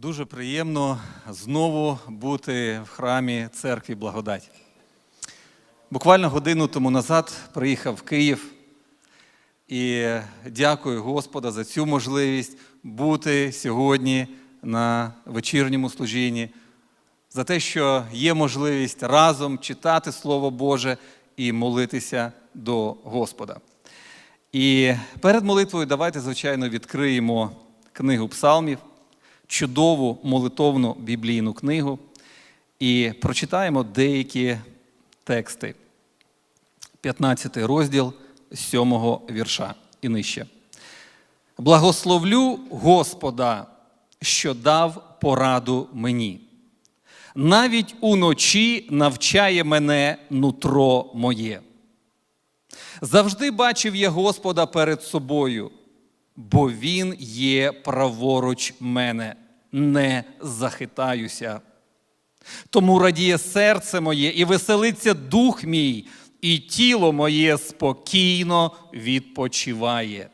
Дуже приємно знову бути в храмі церкві Благодать. Буквально годину тому назад приїхав в Київ і дякую Господа за цю можливість бути сьогодні на вечірньому служінні, за те, що є можливість разом читати Слово Боже і молитися до Господа. І перед молитвою давайте, звичайно, відкриємо книгу Псалмів, чудову молитовну біблійну книгу, і прочитаємо деякі тексти. 15 розділ 7 вірша і нижче. Благословлю Господа, що дав пораду мені. Навіть уночі навчає мене нутро моє. Завжди бачив я Господа перед собою, бо Він є праворуч мене, не захитаюся. Тому радіє серце моє і веселиться дух мій, і тіло моє спокійно відпочиває.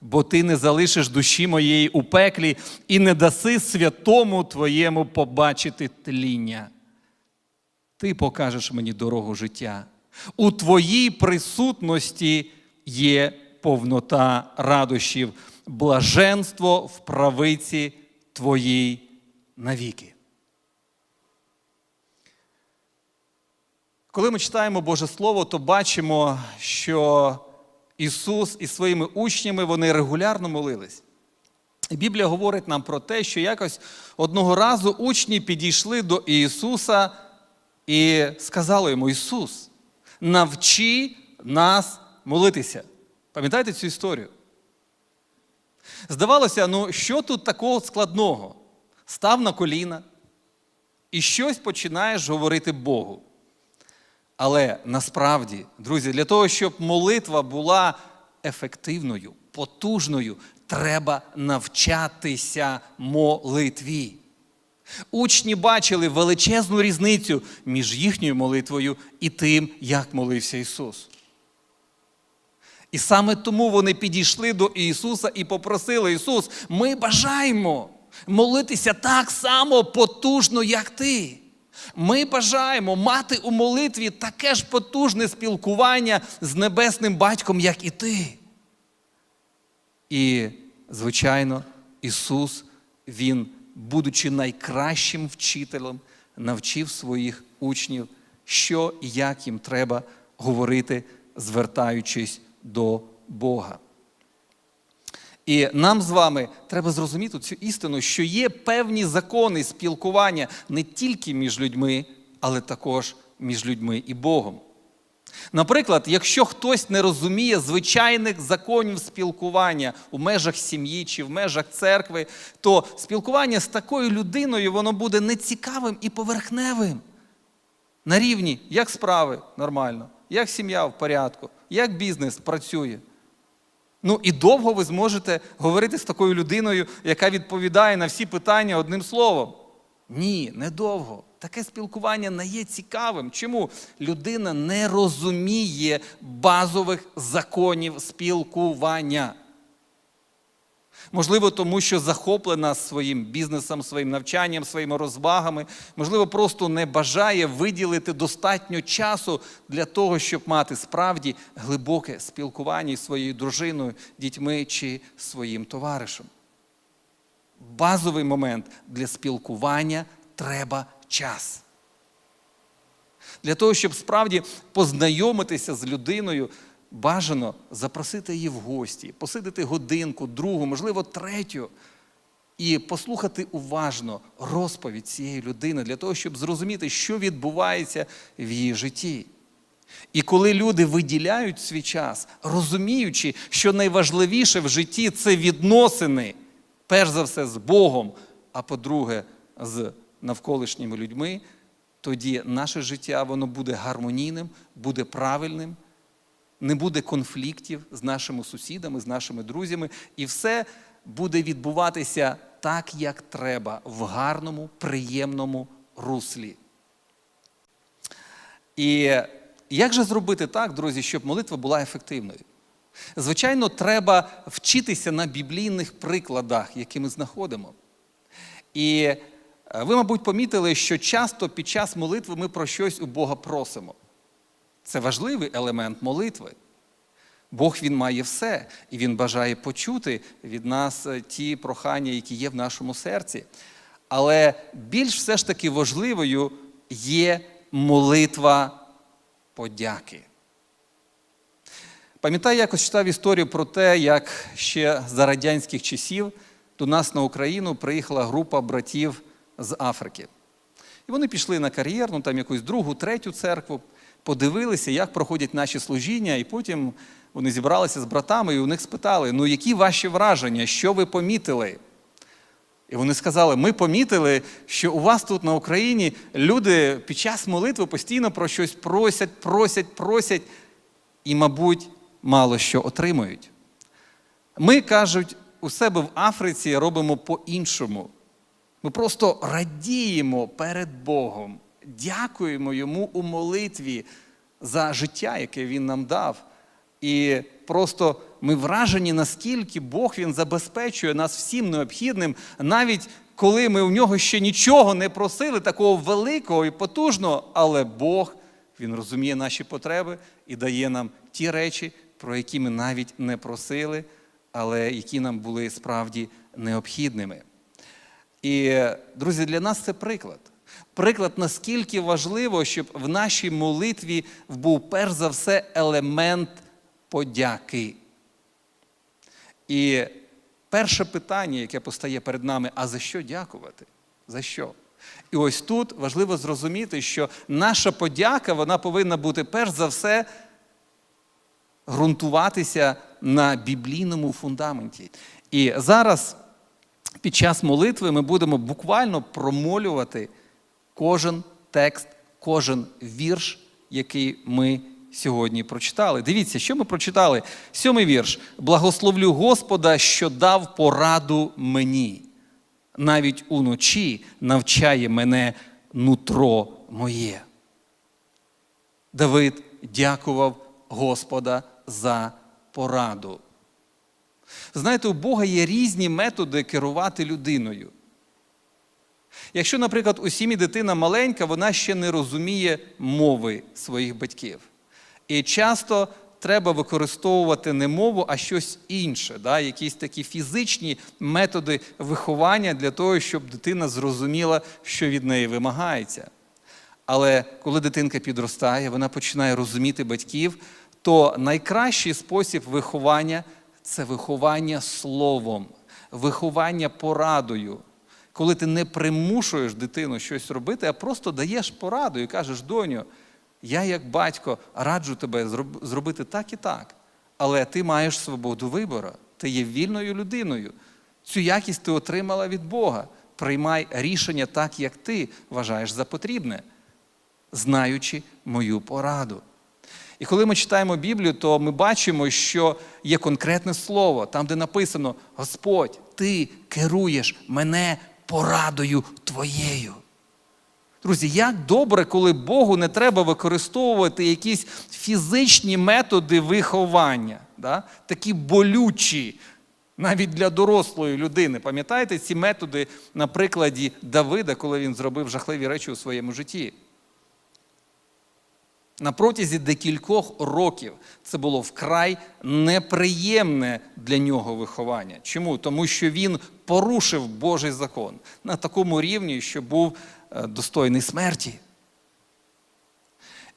Бо ти не залишиш душі моєї у пеклі і не даси святому твоєму побачити тління. Ти покажеш мені дорогу життя. У твоїй присутності є повнота радощів, блаженство в правиці твоїй навіки. Коли ми читаємо Боже Слово, то бачимо, що Ісус із своїми учнями вони регулярно молились. І Біблія говорить нам про те, що якось одного разу учні підійшли до Ісуса і сказали йому: Ісус, навчи нас молитися. Пам'ятаєте цю історію? Здавалося, ну що тут такого складного? Став на коліна і щось починаєш говорити Богу. Але насправді, друзі, для того, щоб молитва була ефективною, потужною, треба навчатися молитві. Учні бачили величезну різницю між їхньою молитвою і тим, як молився Ісус. І саме тому вони підійшли до Ісуса і попросили Ісус, ми бажаємо молитися так само потужно, як Ти. Ми бажаємо мати у молитві таке ж потужне спілкування з небесним батьком, як і ти. І, звичайно, Ісус, Він, будучи найкращим вчителем, навчив своїх учнів, що і як їм треба говорити, звертаючись до Бога. І нам з вами треба зрозуміти цю істину, що є певні закони спілкування не тільки між людьми, але також між людьми і Богом. Наприклад, якщо хтось не розуміє звичайних законів спілкування у межах сім'ї чи в межах церкви, то спілкування з такою людиною воно буде нецікавим і поверхневим. На рівні, як справи нормально, як сім'я в порядку, як бізнес працює. Ну і довго ви зможете говорити з такою людиною, яка відповідає на всі питання одним словом. Ні, недовго. Таке спілкування не є цікавим. Чому? Людина не розуміє базових законів спілкування. Можливо, тому що захоплена своїм бізнесом, своїм навчанням, своїми розвагами, можливо, просто не бажає виділити достатньо часу для того, щоб мати справді глибоке спілкування із своєю дружиною, дітьми чи своїм товаришем. Базовий момент для спілкування треба час. Для того, щоб справді познайомитися з людиною, бажано запросити її в гості, посидити годинку, другу, можливо, третю, і послухати уважно розповідь цієї людини для того, щоб зрозуміти, що відбувається в її житті. І коли люди виділяють свій час, розуміючи, що найважливіше в житті це відносини, перш за все, з Богом, а по-друге, з навколишніми людьми, тоді наше життя воно буде гармонійним, буде правильним, не буде конфліктів з нашими сусідами, з нашими друзями, і все буде відбуватися так, як треба, в гарному, приємному руслі. І як же зробити так, друзі, щоб молитва була ефективною? Звичайно, треба вчитися на біблійних прикладах, які ми знаходимо. І е, ви, мабуть, помітили, що часто під час молитви ми про щось у Бога просимо. Це важливий елемент молитви. Бог Він має все, і Він бажає почути від нас е, ті прохання, які є в нашому серці. Але більш все ж таки важливою є молитва подяки. Пам'ятаю, якось читав історію про те, як ще за радянських часів до нас на Україну приїхала група братів з Африки. І вони пішли на кар'єрну, там якусь другу, третю церкву, подивилися, як проходять наші служіння, і потім вони зібралися з братами і у них спитали: ну які ваші враження, що ви помітили? І вони сказали: ми помітили, що у вас тут на Україні люди під час молитви постійно про щось просять, просять, просять, і, мабуть, мало що отримують. Ми кажуть, у себе в Африці робимо по-іншому. Ми просто радіємо перед Богом, дякуємо йому у молитві за життя, яке Він нам дав. І просто ми вражені, наскільки Бог Він забезпечує нас всім необхідним, навіть коли ми у нього ще нічого не просили, такого великого і потужного, але Бог Він розуміє наші потреби і дає нам ті речі, про які ми навіть не просили, але які нам були справді необхідними. І, друзі, для нас це приклад. Приклад, наскільки важливо, щоб в нашій молитві був перш за все елемент подяки. І перше питання, яке постає перед нами, а за що дякувати? За що? І ось тут важливо зрозуміти, що наша подяка вона повинна бути перш за все ґрунтуватися на біблійному фундаменті. І зараз під час молитви ми будемо буквально промолювати кожен текст, кожен вірш, який ми сьогодні прочитали. Дивіться, що ми прочитали. Сьомий вірш. Благословлю Господа, що дав пораду мені. Навіть уночі навчає мене нутро моє. Давид дякував Господа за пораду. Знаєте, у Бога є різні методи керувати людиною. Якщо, наприклад, у сім'ї дитина маленька, вона ще не розуміє мови своїх батьків. І часто треба використовувати не мову, а щось інше, да? якісь такі фізичні методи виховання для того, щоб дитина зрозуміла, що від неї вимагається. Але коли дитинка підростає, вона починає розуміти батьків, то найкращий спосіб виховання це виховання словом, виховання порадою. Коли ти не примушуєш дитину щось робити, а просто даєш пораду і кажеш, доню, я, як батько, раджу тебе зробити так і так. Але ти маєш свободу вибору, ти є вільною людиною. Цю якість ти отримала від Бога. Приймай рішення так, як ти вважаєш за потрібне, знаючи мою пораду. І коли ми читаємо Біблію, то ми бачимо, що є конкретне слово, там, де написано: Господь, ти керуєш мене порадою твоєю. Друзі, як добре, коли Богу не треба використовувати якісь фізичні методи виховання, да? такі болючі, навіть для дорослої людини. Пам'ятаєте ці методи на прикладі Давида, коли він зробив жахливі речі у своєму житті? На протязі декількох років це було вкрай неприємне для нього виховання. Чому? Тому що він порушив Божий закон на такому рівні, що був е, достойний смерті.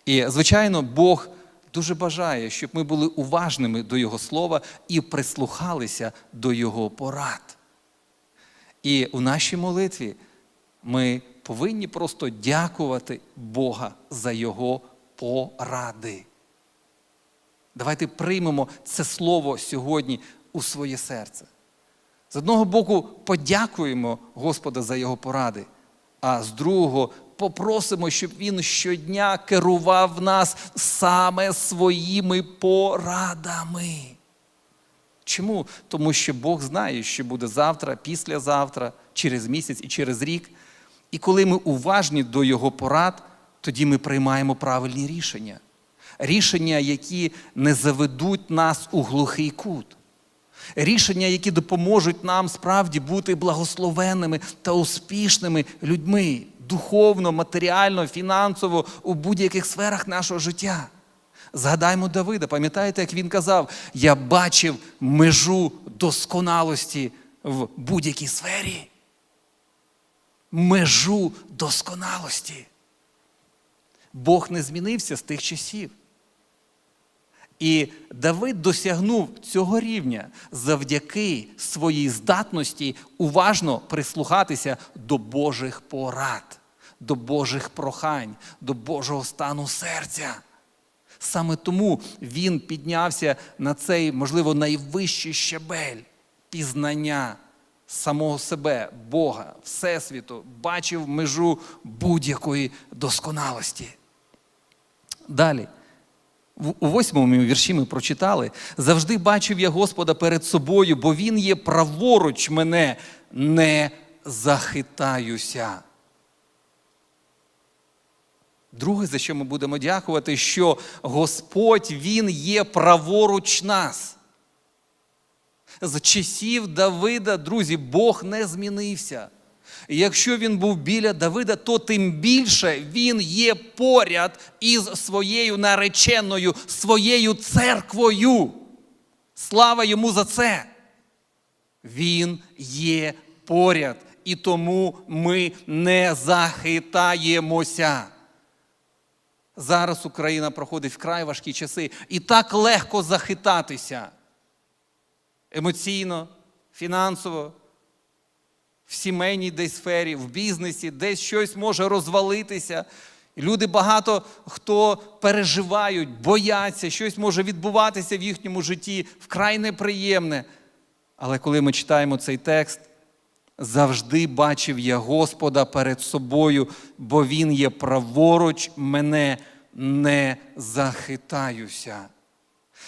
І, звичайно, Бог дуже бажає, щоб ми були уважними до Його слова і прислухалися до Його порад. І у нашій молитві ми повинні просто дякувати Бога за Його поради. Давайте приймемо це слово сьогодні у своє серце. З одного боку, подякуємо Господа за його поради, а з другого попросимо, щоб Він щодня керував нас саме своїми порадами. Чому? Тому що Бог знає, що буде завтра, післязавтра, через місяць і через рік. І коли ми уважні до Його порад, тоді ми приймаємо правильні рішення. Рішення, які не заведуть нас у глухий кут. Рішення, які допоможуть нам справді бути благословенними та успішними людьми духовно, матеріально, фінансово у будь-яких сферах нашого життя. Згадаймо Давида, пам'ятаєте, як він казав: Я бачив межу досконалості в будь-якій сфері. Межу досконалості. Бог не змінився з тих часів. І Давид досягнув цього рівня завдяки своїй здатності уважно прислухатися до Божих порад, до Божих прохань, до Божого стану серця. Саме тому він піднявся на цей, можливо, найвищий щабель пізнання самого себе, Бога, Всесвіту, бачив межу будь-якої досконалості. Далі. У восьмому вірші ми прочитали: завжди бачив я Господа перед собою, бо Він є праворуч мене, не захитаюся. Друге, за що ми будемо дякувати, що Господь Він є праворуч нас. З часів Давида, друзі, Бог не змінився. І якщо він був біля Давида, то тим більше він є поряд із своєю нареченою, своєю церквою. Слава йому за це. Він є поряд, і тому ми не захитаємося. Зараз Україна проходить вкрай важкі часи, і так легко захитатися емоційно, фінансово, в сімейній десь сфері, в бізнесі, десь щось може розвалитися. Люди багато хто переживають, бояться, щось може відбуватися в їхньому житті вкрай неприємне. Але коли ми читаємо цей текст, завжди бачив я Господа перед собою, бо Він є праворуч мене не захитаюся.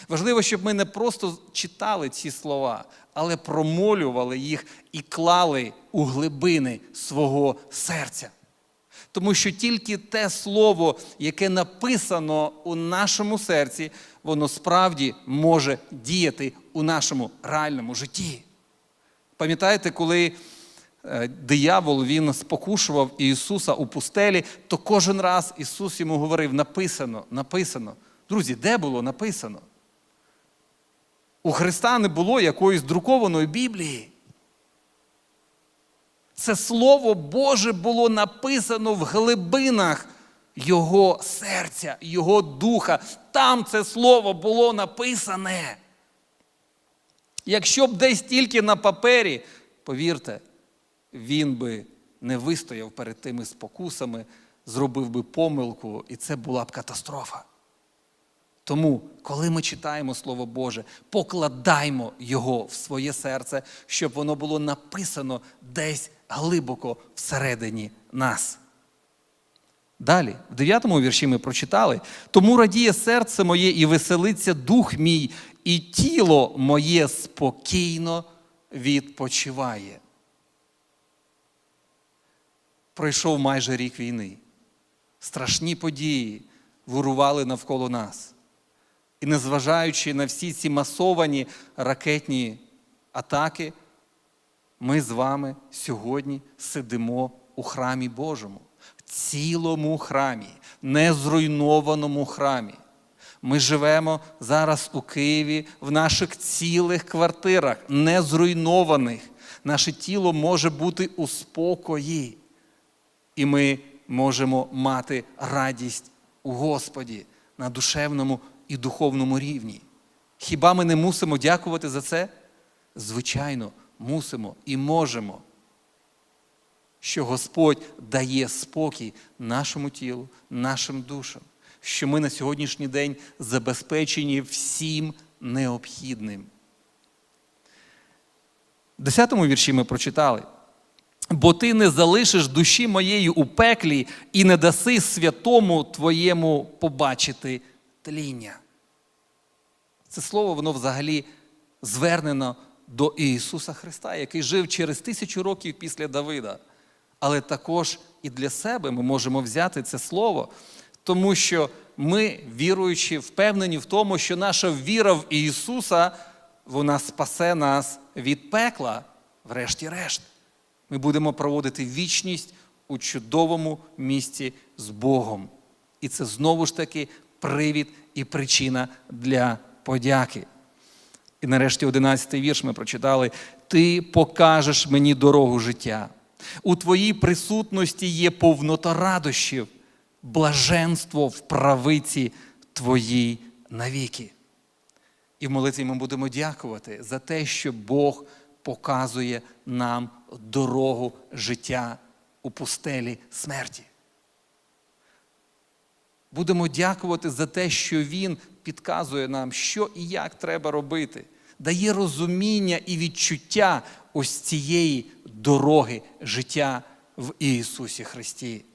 Важливо, щоб ми не просто читали ці слова, але промолювали їх і клали у глибини свого серця. Тому що тільки те слово, яке написано у нашому серці, воно справді може діяти у нашому реальному житті. Пам'ятаєте, коли е, диявол він спокушував Ісуса у пустелі, то кожен раз Ісус йому говорив: написано, написано. Друзі, де було написано? У Христа не було якоїсь друкованої Біблії. Це Слово Боже було написано в глибинах Його серця, Його духа. Там це слово було написане. Якщо б десь тільки на папері, повірте, він би не вистояв перед тими спокусами, зробив би помилку, і це була б катастрофа. Тому, коли ми читаємо Слово Боже, покладаймо його в своє серце, щоб воно було написано десь глибоко всередині нас. Далі, в 9 вірші ми прочитали: тому радіє серце моє і веселиться дух мій, і тіло моє спокійно відпочиває. Пройшов майже рік війни. Страшні події вирували навколо нас. І незважаючи на всі ці масовані ракетні атаки, ми з вами сьогодні сидимо у храмі Божому, в цілому храмі, незруйнованому храмі. Ми живемо зараз у Києві в наших цілих квартирах, незруйнованих. Наше тіло може бути у спокої. І ми можемо мати радість у Господі на душевному і духовному рівні. Хіба ми не мусимо дякувати за це? Звичайно, мусимо і можемо. Що Господь дає спокій нашому тілу, нашим душам, що ми на сьогоднішній день забезпечені всім необхідним. В 10 вірші ми прочитали. Бо ти не залишиш душі моєї у пеклі і не даси святому твоєму побачити тління. Це слово, воно взагалі звернено до Ісуса Христа, який жив через тисячу років після Давида. Але також і для себе ми можемо взяти це слово, тому що ми, віруючи, впевнені в тому, що наша віра в Ісуса вона спасе нас від пекла, врешті-решт. Ми будемо проводити вічність у чудовому місці з Богом. І це знову ж таки привід і причина для подяки. І нарешті 11-й вірш ми прочитали: Ти покажеш мені дорогу життя. У твоїй присутності є повнота радощів, блаженство в правиці твоїй навіки. І в молитві ми будемо дякувати за те, що Бог показує нам дорогу життя у пустелі смерті. Будемо дякувати за те, що Він підказує нам, що і як треба робити, дає розуміння і відчуття ось цієї дороги життя в Ісусі Христі.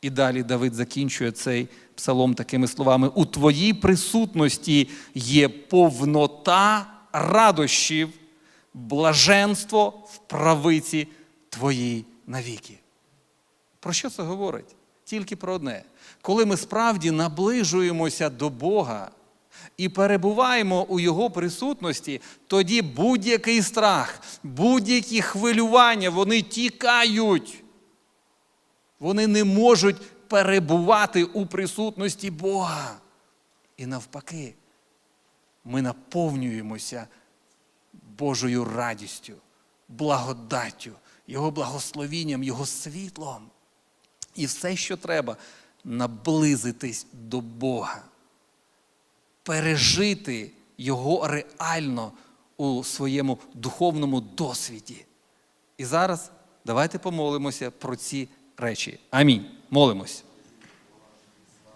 І далі Давид закінчує цей псалом такими словами: у твоїй присутності є повнота радощів, блаженство в правиці твоїй навіки. Про що це говорить? Тільки про одне. Коли ми справді наближуємося до Бога і перебуваємо у Його присутності, тоді будь-який страх, будь-які хвилювання, вони тікають. Вони не можуть перебувати у присутності Бога. І навпаки, ми наповнюємося Божою радістю, благодаттю, Його благословінням, Його світлом. І все, що треба, наблизитись до Бога, пережити Його реально у своєму духовному досвіді. І зараз давайте помолимося про ці речі. Амінь. Молимось.